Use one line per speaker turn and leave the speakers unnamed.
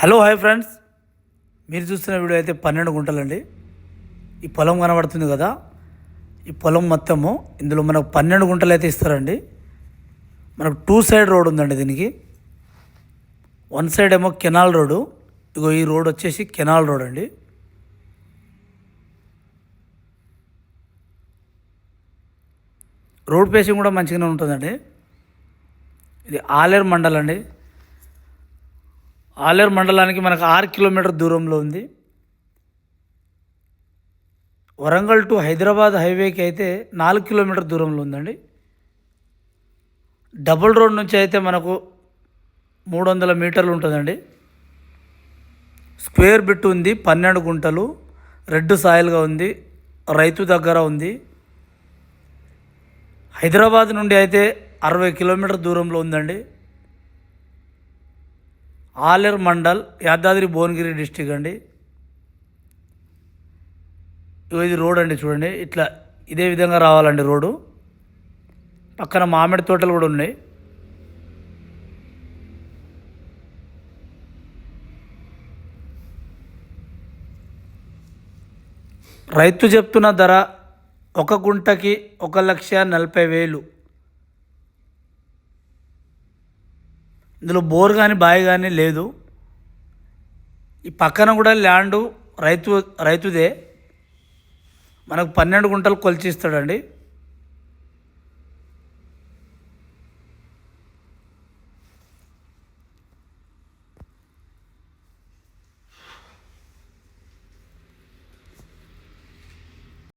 Hello hi friends. మీరు చూస్తున్న video అయితే పన్నెండు గుంటలండి. ఈ పొలం కనబడుతుంది కదా. ఈ పొలం మొత్తము ఇందులో మనకు పన్నెండు గుంటలు అయితే ఇస్తారండి. మనకు టూ సైడ్ రోడ్ ఉందండి దీనికి. వన్ సైడ్ ఏమో కెనాల్ రోడ్డు. ఇగో ఈ రోడ్ వచ్చేసి కెనాల్ రోడ్ అండి. రోడ్ పేసింగ్ కూడా మంచిగానే ఉంటుందండి. ఇది ఆలేరు మండల్ అండి ఆలేరు మండలానికి మనకు ఆరు కిలోమీటర్ దూరంలో ఉంది. వరంగల్ టు హైదరాబాద్ హైవేకి అయితే నాలుగు కిలోమీటర్ దూరంలో ఉందండి. డబుల్ రోడ్ నుంచి అయితే మనకు మూడు వందల మీటర్లు ఉంటుందండి. స్క్వేర్ బిట్ ఉంది పన్నెండు గుంటలు రెడ్ సాయిల్గా ఉంది రైతు దగ్గర ఉంది. హైదరాబాద్ నుండి అయితే అరవై కిలోమీటర్ దూరంలో ఉందండి. ఆలేర్ మండల్ యాదాద్రి భువనగిరి డిస్టిక్ అండి. ఇది రోడ్ అండి చూడండి. ఇట్లా ఇదే విధంగా రావాలండి రోడ్డు. పక్కన మామిడి తోటలు కూడా ఉన్నాయి. రైతు చెప్తున్న ధర ఒక గుంటకి ఒక లక్ష నలభై వేలు. ఇందులో బోర్ కానీ బావి కానీ లేదు. ఈ పక్కన కూడా ల్యాండు రైతు రైతుదే. మనకు పన్నెండు గుంటలు కొలిచిస్తాడండి.